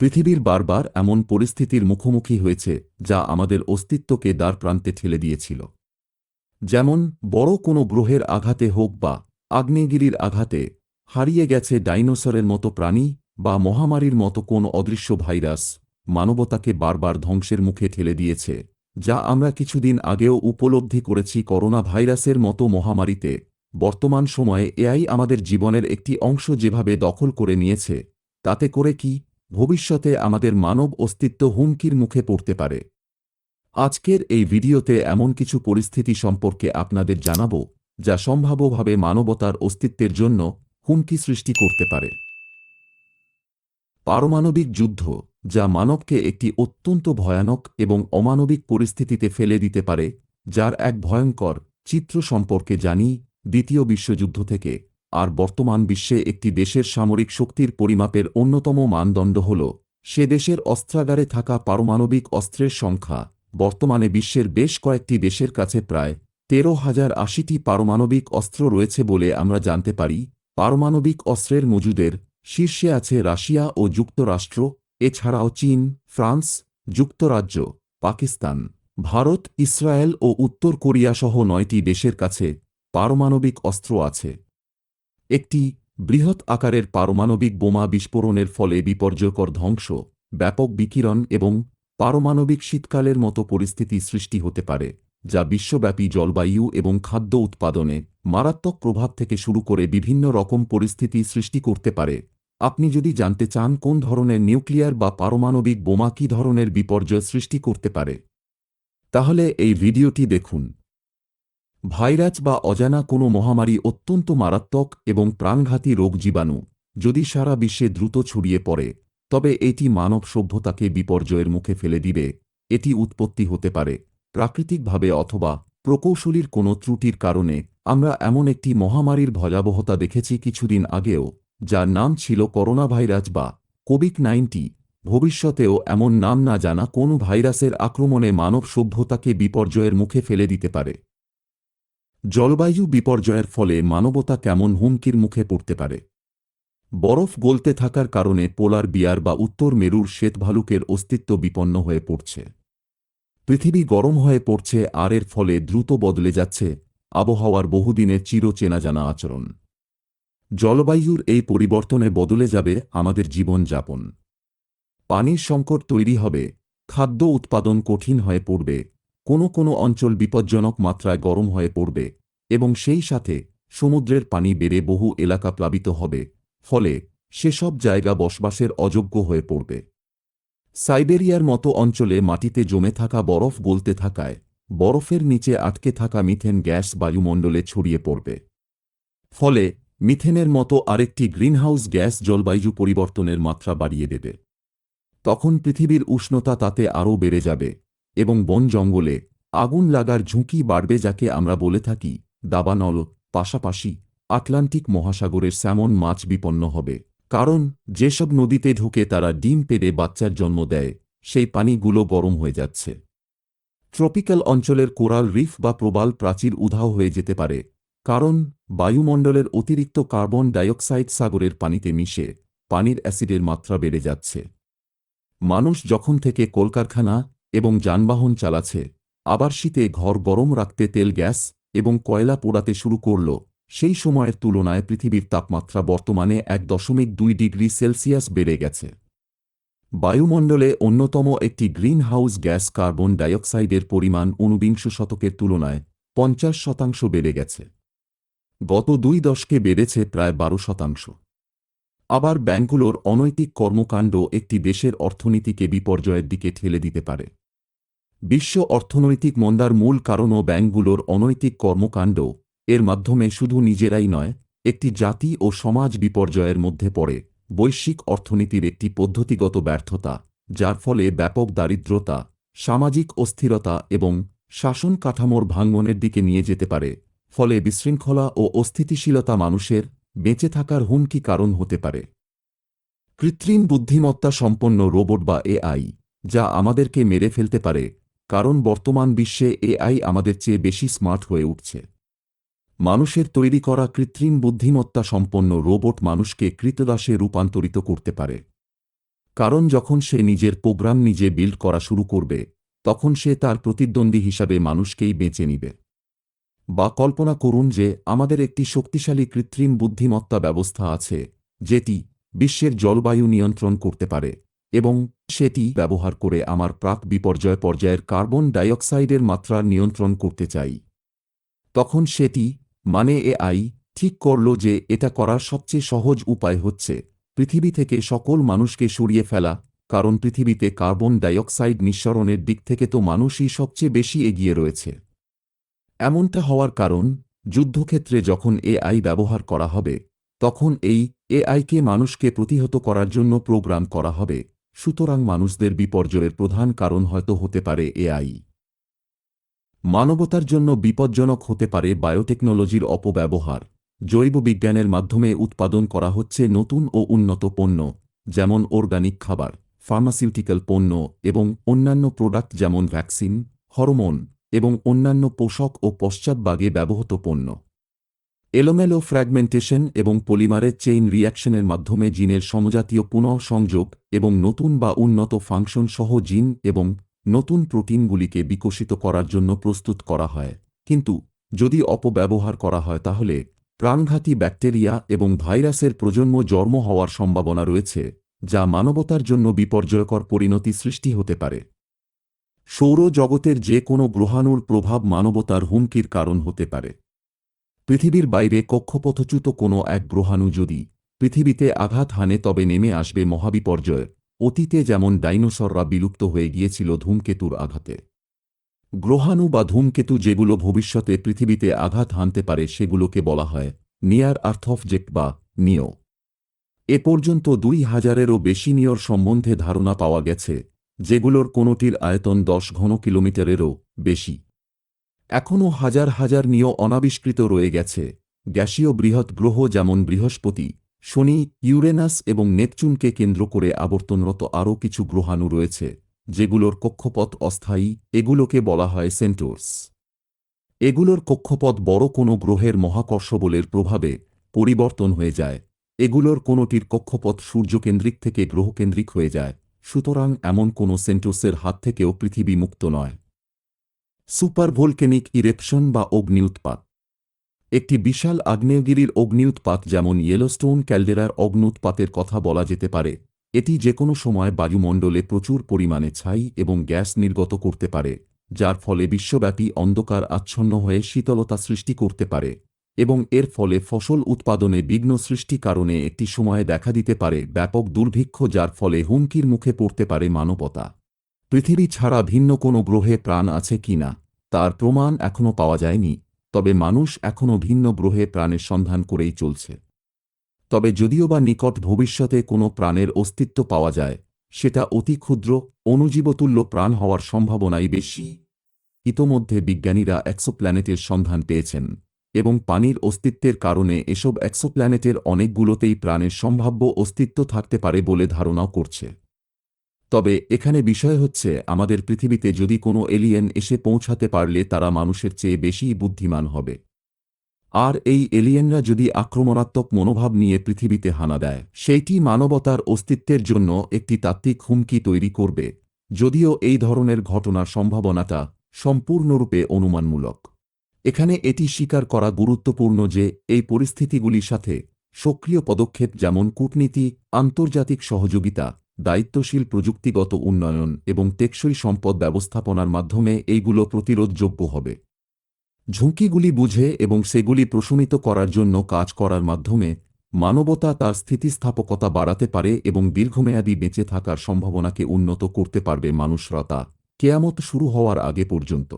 পৃথিবীর বারবার এমন পরিস্থিতির মুখোমুখি হয়েছে যা আমাদের অস্তিত্বকে দ্বার প্রান্তে ঠেলে দিয়েছিল। যেমন, বড় কোনো গ্রহের আঘাতে হোক বা আগ্নেয়গিরির আঘাতে হারিয়ে গেছে ডাইনোসরের মতো প্রাণী বা মহামারীর মতো কোন অদৃশ্য ভাইরাস, মানবতাকে বারবার ধ্বংসের মুখে ঠেলে দিয়েছে, যা আমরা কিছুদিন আগেও উপলব্ধি করেছি করোনা ভাইরাসের মতো মহামারীতে। বর্তমান সময়ে এআই আমাদের জীবনের একটি অংশ যেভাবে দখল করে নিয়েছে, তাতে করে কি? ভবিষ্যতে আমাদের মানব অস্তিত্ব হুমকির মুখে পড়তে পারে। আজকের এই ভিডিওতে এমন কিছু পরিস্থিতি সম্পর্কে আপনাদের জানাব, যা সম্ভাব্যভাবে মানবতার অস্তিত্বের জন্য হুমকি সৃষ্টি করতে পারে। পারমাণবিক যুদ্ধ, যা মানবকে একটি অত্যন্ত ভয়ানক এবং অমানবিক পরিস্থিতিতে ফেলে দিতে পারে, যার এক ভয়ঙ্কর চিত্র সম্পর্কে জানি দ্বিতীয় বিশ্বযুদ্ধ থেকে। আর বর্তমান বিশ্বে একটি দেশের সামরিক শক্তির পরিমাপের অন্যতম মানদণ্ড হল, সে দেশের অস্ত্রাগারে থাকা পারমাণবিক অস্ত্রের সংখ্যা। বর্তমানে বিশ্বের বেশ কয়েকটি দেশের কাছে প্রায় তেরো হাজার আশিটি পারমাণবিক অস্ত্র রয়েছে বলে আমরা জানতে পারি। পারমাণবিক অস্ত্রের মজুদের শীর্ষে আছে রাশিয়া ও যুক্তরাষ্ট্র, এছাড়াও চীন, ফ্রান্স, যুক্তরাজ্য, পাকিস্তান। ভারত, ইসরায়েল ও উত্তর কোরিয়া সহ নয়টি দেশের কাছে পারমাণবিক অস্ত্র আছে। একটি বৃহৎ আকারের পারমাণবিক বোমা বিস্ফোরণের ফলে বিপর্যয়কর ধ্বংস, ব্যাপক বিকিরণ এবং পারমাণবিক শীতকালের মতো পরিস্থিতি সৃষ্টি হতে পারে, যা বিশ্বব্যাপী জলবায়ু এবং খাদ্য উৎপাদনে মারাত্মক প্রভাব থেকে শুরু করে বিভিন্ন রকম পরিস্থিতি সৃষ্টি করতে পারে। আপনি যদি জানতে চান কোন ধরনের নিউক্লিয়ার বা পারমাণবিক বোমা কী ধরনের বিপর্যয় সৃষ্টি করতে পারে, তাহলে এই ভিডিওটি দেখুন। ভাইরাস বা অজানা কোনো মহামারী অত্যন্ত মারাত্মক এবং প্রাণঘাতী রোগ জীবাণু, যদি সারা বিশ্বে দ্রুত ছড়িয়ে পড়ে, তবে এটি মানব সভ্যতাকে বিপর্যয়ের মুখে ফেলে দিবে। এটি উৎপত্তি হতে পারে, প্রাকৃতিকভাবে অথবা প্রকৌশলীর কোনো ত্রুটির কারণে। আমরা এমন একটি মহামারীর ভয়াবহতা দেখেছি কিছুদিন আগেও, যার নাম ছিল করোনা ভাইরাস বা কোভিড নাইন্টি ভবিষ্যতেও এমন নাম না জানা কোন ভাইরাসের আক্রমণে মানব সভ্যতাকে বিপর্যয়ের মুখে ফেলে দিতে পারে। জলবায়ু বিপর্যয়ের ফলে মানবতা কেমন হুমকির মুখে পড়তে পারে? বরফ গলতে থাকার কারণে পোলার বিয়ার বা উত্তর মেরুর শ্বেতভালুকের অস্তিত্ব বিপন্ন হয়ে পড়ছে। পৃথিবী গরম হয়ে পড়ছে, আর এর ফলে দ্রুত বদলে যাচ্ছে আবহাওয়ার বহুদিনের চির চেনা জানা আচরণ। জলবায়ুর এই পরিবর্তনে বদলে যাবে আমাদের জীবনযাপন। পানির সংকট তৈরি হবে, খাদ্য উৎপাদন কঠিন হয়ে পড়বে কোনো কোনো অঞ্চল বিপজ্জনক মাত্রায় গরম হয়ে পড়বে এবং সেই সাথে সমুদ্রের পানি বেড়ে বহু এলাকা প্লাবিত হবে, ফলে সেসব জায়গা বসবাসের অযোগ্য হয়ে পড়বে। সাইবেরিয়ার মতো অঞ্চলে মাটিতে জমে থাকা বরফ গলতে থাকায় বরফের নিচে আটকে থাকা মিথেন গ্যাস বায়ুমণ্ডলে ছড়িয়ে পড়বে। ফলে মিথেনের মতো আরেকটি গ্রিনহাউস গ্যাস জলবায়ু পরিবর্তনের মাত্রা বাড়িয়ে দেবে। তখন পৃথিবীর উষ্ণতা তাতে আরও বেড়ে যাবে। এবং বন জঙ্গলে আগুন লাগার ঝুঁকি বাড়বে যাকে আমরা বলে থাকি দাবানল। পাশাপাশি আটলান্টিক মহাসাগরের স্যামন মাছ বিপন্ন হবে। কারণ যেসব নদীতে ঢুকে তারা ডিম পেড়ে বাচ্চার জন্ম দেয়, সেই পানিগুলো গরম হয়ে যাচ্ছে। ট্রপিক্যাল অঞ্চলের কোরাল রিফ বা প্রবাল প্রাচীর উধাও হয়ে যেতে পারে, কারণ বায়ুমণ্ডলের অতিরিক্ত কার্বন ডাইঅক্সাইড সাগরের পানিতে মিশে পানির অ্যাসিডের মাত্রা বেড়ে যাচ্ছে। মানুষ যখন থেকে কলকারখানা এবং যানবাহন চালাচ্ছে। আবার শীতে ঘর গরম রাখতে তেল, গ্যাস এবং কয়লা পোড়াতে শুরু করল। সেই সময়ের তুলনায় পৃথিবীর তাপমাত্রা বর্তমানে এক দশমিক দুই ডিগ্রি সেলসিয়াস বেড়ে গেছে। বায়ুমণ্ডলে অন্যতম একটি গ্রিন হাউস গ্যাস কার্বন ডাইঅক্সাইডের পরিমাণ ঊনবিংশ শতকের তুলনায় পঞ্চাশ শতাংশ বেড়ে গেছে। গত দুই দশকে বেড়েছে প্রায় বারো শতাংশ। আবার ব্যাংকগুলোর অনৈতিক কর্মকাণ্ড একটি দেশের অর্থনীতিকে বিপর্যয়ের দিকে ঠেলে দিতে পারে। বিশ্ব অর্থনৈতিক মন্দার মূল কারণও ব্যাংকগুলোর অনৈতিক কর্মকাণ্ড, এর মাধ্যমে শুধু নিজেরাই নয়, একটি জাতি ও সমাজ বিপর্যয়ের মধ্যে পড়ে। বৈশ্বিক অর্থনীতির একটি পদ্ধতিগত ব্যর্থতা, যার ফলে ব্যাপক দারিদ্রতা, সামাজিক অস্থিরতা এবং শাসন কাঠামোর ভাঙ্গনের দিকে নিয়ে যেতে পারে, ফলে বিশৃঙ্খলা ও অস্থিতিশীলতা মানুষের বেঁচে থাকার হুমকি কারণ হতে পারে। কৃত্রিম বুদ্ধিমত্তা সম্পন্ন রোবট বা এআই, যা আমাদেরকে মেরে ফেলতে পারে কারণ বর্তমান বিশ্বে এআই আমাদের চেয়ে বেশি স্মার্ট হয়ে উঠছে। মানুষের তৈরি করা কৃত্রিম বুদ্ধিমত্তা সম্পন্ন রোবট মানুষকে কৃতদাসে রূপান্তরিত করতে পারে। কারণ যখন সে নিজের প্রোগ্রাম নিজে বিল্ড করা শুরু করবে, তখন সে তার প্রতিদ্বন্দ্বী হিসাবে মানুষকেই বেঁচে নিবে। বা কল্পনা করুন যে, আমাদের একটি শক্তিশালী কৃত্রিম বুদ্ধিমত্তা ব্যবস্থা আছে, যেটি বিশ্বের জলবায়ু নিয়ন্ত্রণ করতে পারে এবং সেটি ব্যবহার করে আমার প্রাক বিপর্যয় পর্যায়ের কার্বন ডাইঅক্সাইডের মাত্রা নিয়ন্ত্রণ করতে চাই। তখন সেটি মানে এআই ঠিক করল যে এটা করার সবচেয়ে সহজ উপায় হচ্ছে পৃথিবী থেকে সকল মানুষকে সরিয়ে ফেলা, কারণ পৃথিবীতে কার্বন ডাইঅক্সাইড নিঃসরণের দিক থেকে তো মানুষই সবচেয়ে বেশি এগিয়ে রয়েছে। এমনটা হওয়ার কারণ, যুদ্ধক্ষেত্রে যখন এআই ব্যবহার করা হবে, তখন এই এআইকে মানুষকে প্রতিহত করার জন্য প্রোগ্রাম করা হবে। সুতরাং মানুষদের বিপর্যয়ের প্রধান কারণ হয়তো হতে পারে এআই। মানবতার জন্য বিপজ্জনক হতে পারে বায়োটেকনোলজির অপব্যবহার। জৈব বিজ্ঞানের মাধ্যমে উৎপাদন করা হচ্ছে নতুন ও উন্নত পণ্য, যেমন অর্গানিক খাবার ফার্মাসিউটিক্যাল পণ্য এবং অন্যান্য প্রোডাক্ট যেমন ভ্যাকসিন হরমোন এবং অন্যান্য পোষক ও পশ্চাৎবাগে ব্যবহৃত পণ্য। এলোমেলো ফ্র্যাগমেন্টেশন এবং পলিমারের চেইন রিয়াকশনের মাধ্যমে জিনের সমজাতীয় পুনঃসংযোগ এবং নতুন বা উন্নত ফাংশন সহ জিন এবং নতুন প্রোটিনগুলিকে বিকশিত করার জন্য প্রস্তুত করা হয়। কিন্তু, যদি অপব্যবহার করা হয় তাহলে প্রাণঘাতী ব্যাকটেরিয়া এবং ভাইরাসের প্রজন্ম জন্ম হওয়ার সম্ভাবনা রয়েছে, যা মানবতার জন্য বিপর্যয়কর পরিণতি সৃষ্টি হতে পারে। সৌরজগতের যে কোনো গ্রহাণুর প্রভাব মানবতার হুমকির কারণ হতে পারে। পৃথিবীর বাইরে কক্ষপথচ্যুত কোনো এক গ্রহাণু যদি পৃথিবীতে আঘাত হানে তবে নেমে আসবে মহাবিপর্যয়। অতীতে যেমন ডাইনোসররা বিলুপ্ত হয়ে গিয়েছিল ধূমকেতুর আঘাতে। গ্রহাণু বা ধূমকেতু যেগুলো ভবিষ্যতে পৃথিবীতে আঘাত হানতে পারে সেগুলোকে বলা হয় নিয়ার আর্থ অবজেক্ট বা নিও। এ পর্যন্ত দুই হাজারেরও বেশি নিয়র সম্বন্ধে ধারণা পাওয়া গেছে, যেগুলোর কোনোটির আয়তন দশ ঘন কিলোমিটারেরও বেশি। এখনও হাজার হাজার নিয় অনাবিষ্কৃত রয়ে গেছে। গ্যাসীয় বৃহৎ গ্রহ যেমন বৃহস্পতি, শনি, ইউরেনাস এবং নেপচুনকে কেন্দ্র করে আবর্তনরত আরও কিছু গ্রহাণু রয়েছে, যেগুলোর কক্ষপথ অস্থায়ী, এগুলোকে বলা হয় সেন্টোর্স। এগুলোর কক্ষপথ বড় কোনো গ্রহের মহাকর্ষ বলের প্রভাবে পরিবর্তন হয়ে যায়। এগুলোর কোনোটির কক্ষপথ সূর্যকেন্দ্রিক থেকে গ্রহকেন্দ্রিক হয়ে যায়, সুতরাং এমন কোনো সেন্টোসের হাত থেকেও পৃথিবী মুক্ত নয়। সুপারভোলকেনিক ইরেপশন বা অগ্নি উৎপাত একটি বিশাল আগ্নেয়গিরির অগ্নি উৎপাত যেমন ইয়েলোস্টোন ক্যালডেরার অগ্নুৎপাতের কথা বলা যেতে পারে, এটি যে কোনো সময় বায়ুমণ্ডলে প্রচুর পরিমাণে ছাই এবং গ্যাস নির্গত করতে পারে, যার ফলে বিশ্বব্যাপী অন্ধকার আচ্ছন্ন হয়ে শীতলতা সৃষ্টি করতে পারে এবং এর ফলে ফসল উৎপাদনে বিঘ্ন সৃষ্টি কারণে একটি সময়ে দেখা দিতে পারে ব্যাপক দুর্ভিক্ষ যার ফলে হুমকির মুখে পড়তে পারে মানবতা। পৃথিবী ছাড়া ভিন্ন কোনো গ্রহে প্রাণ আছে কিনা তার প্রমাণ এখনও পাওয়া যায়নি, তবে মানুষ এখনও ভিন্ন গ্রহে প্রাণের সন্ধান করেই চলছে। তবে যদিও বা নিকট ভবিষ্যতে কোনো প্রাণের অস্তিত্ব পাওয়া যায়, সেটা অতি ক্ষুদ্র অনুজীবতুল্য প্রাণ হওয়ার সম্ভাবনাই বেশি। ইতোমধ্যে বিজ্ঞানীরা এক্সোপ্ল্যানেটের সন্ধান পেয়েছেন, এবং পানির অস্তিত্বের কারণে এসব এক্সোপ্ল্যানেটের অনেকগুলোতেই প্রাণের সম্ভাব্য অস্তিত্ব থাকতে পারে বলে ধারণাও করছে। তবে এখানে বিষয় হচ্ছে, আমাদের পৃথিবীতে যদি কোনো এলিয়েন এসে পৌঁছাতে পারলে তারা মানুষের চেয়ে বেশি বুদ্ধিমান হবে। আর এই এলিয়েনরা যদি আক্রমণাত্মক মনোভাব নিয়ে পৃথিবীতে হানা দেয়, সেইটি মানবতার অস্তিত্বের জন্য একটি তাত্ত্বিক হুমকি তৈরি করবে, যদিও এই ধরনের ঘটনার সম্ভাবনাটা সম্পূর্ণরূপে অনুমানমূলক। এখানে এটি স্বীকার করা গুরুত্বপূর্ণ যে, এই পরিস্থিতিগুলির সাথে সক্রিয় পদক্ষেপ যেমন কূটনীতি, আন্তর্জাতিক সহযোগিতা দায়িত্বশীল প্রযুক্তিগত উন্নয়ন এবং টেকসই সম্পদ ব্যবস্থাপনার মাধ্যমে এইগুলো প্রতিরোধযোগ্য হবে। ঝুঁকিগুলি বুঝে এবং সেগুলি প্রশমিত করার জন্য কাজ করার মাধ্যমে মানবতা তার স্থিতিস্থাপকতা বাড়াতে পারে এবং দীর্ঘমেয়াদী বেঁচে থাকার সম্ভাবনাকে উন্নত করতে পারবে মানুষরা তা কেয়ামত শুরু হওয়ার আগে পর্যন্ত।